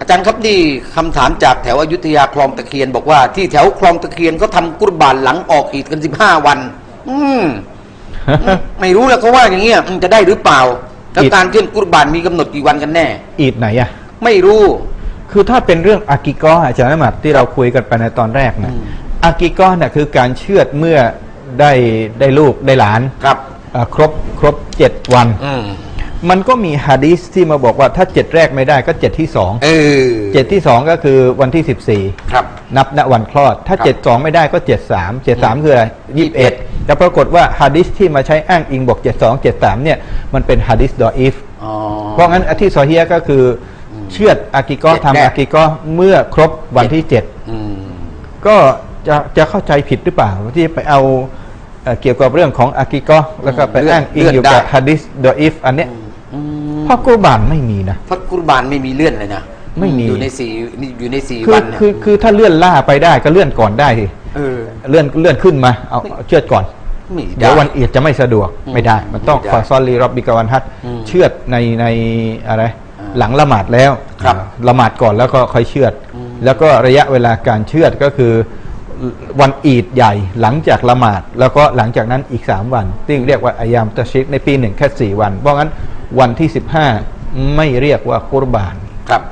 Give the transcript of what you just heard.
อาจารย์ครับนี่คำถามจากแถวอยุธยาคลองตะเคียน บอกว่าที่แถวคลองตะเคียนเขาทำกุรบานหลังออกอีดกันสิบห้าวัน อืมไม่รู้แล้วเขาว่าอย่างเงี้ยมันจะได้หรือเปล่าแล้วอีดการเคลื่อนกุรบานมีกำหนดกี่วันกันแน่ อีดไหนอะไม่รู้ คือถ้าเป็นเรื่องอากิกออาจารย์นมัดที่เราคุยกันไปในตอนแรกนะอืมอากิกอเนี่ยคือการเชือดเมื่อได้ได้ลูกได้หลานครับอ่าครบครบเจ็ดวันอื มมันก็มีฮะดีสที่มาบอกว่าถ้าเจ็ดแรกไม่ได้ก็เจ็ดที่สองเออเจ็ดที่สองก็คือวันที่สิบสี่ครับ นับณวันคลอด ถ้าครับเจ็ดสองไม่ได้ก็เจ็ดสามเจ็ดสามคืออะไรยี่สิบเอ็ดแต่ปรากฏว่าฮะดิษที่มาใช้อ้างอิงบอกเจ็ดสองเจ็ดสามเนี่ยมันเป็นฮะดิษดออีฟอ๋อเพราะงั้นอที่ซอเฮียก็คืออเชือดอากิกอเจ็ดแรกทำอากิกอเมื่อครบวันที่เจ็ดอืมก็จะจะเข้าใจผิดหรือเปล่าที่ไปเอาเอ่อเกี่ยวกับเรื่องของอากิกอแล้วก็ไปเลื่อนอ้างอิงอยู่เลื่กัอบนได้ฮะดิษดออีฟอันเนี้ยอืมเพราะกุรบานไม่มีนะฟัดกุรบานไม่มีเลื่อนเลยนะไม่มีอยู่ในสี่อยู่ในสี่คือวันเนี่ยคือคือถ้าเลื่อนล่าไปได้ก็เลื่อนก่อนได้สิเออเลื่อนเลื่อนขึ้นมาเอาเอาเชือดก่อนไม่ได้เดี๋ยววันอีดจะไม่สะดวกอืมไม่ได้ มันต้องไม่ได้ฟาซอลลีรอบบิกาวันฮัตอืมเชือดในในอะไรอ่าหลังละหมาดแล้วครับละหมาดก่อนแล้วก็ค่อยเชือดอืมแล้วก็ระยะเวลาการเชือดก็คือวันอีดใหญ่หลังจากละหมาด แล้วก็หลังจากนั้นอีก 3 วันซึ่งเรียกว่าอายามตะชิกในปีหนึ่งแค่ 4 วัน เพราะงั้น วันที่ 15 ไม่เรียกว่ากุรบานครับ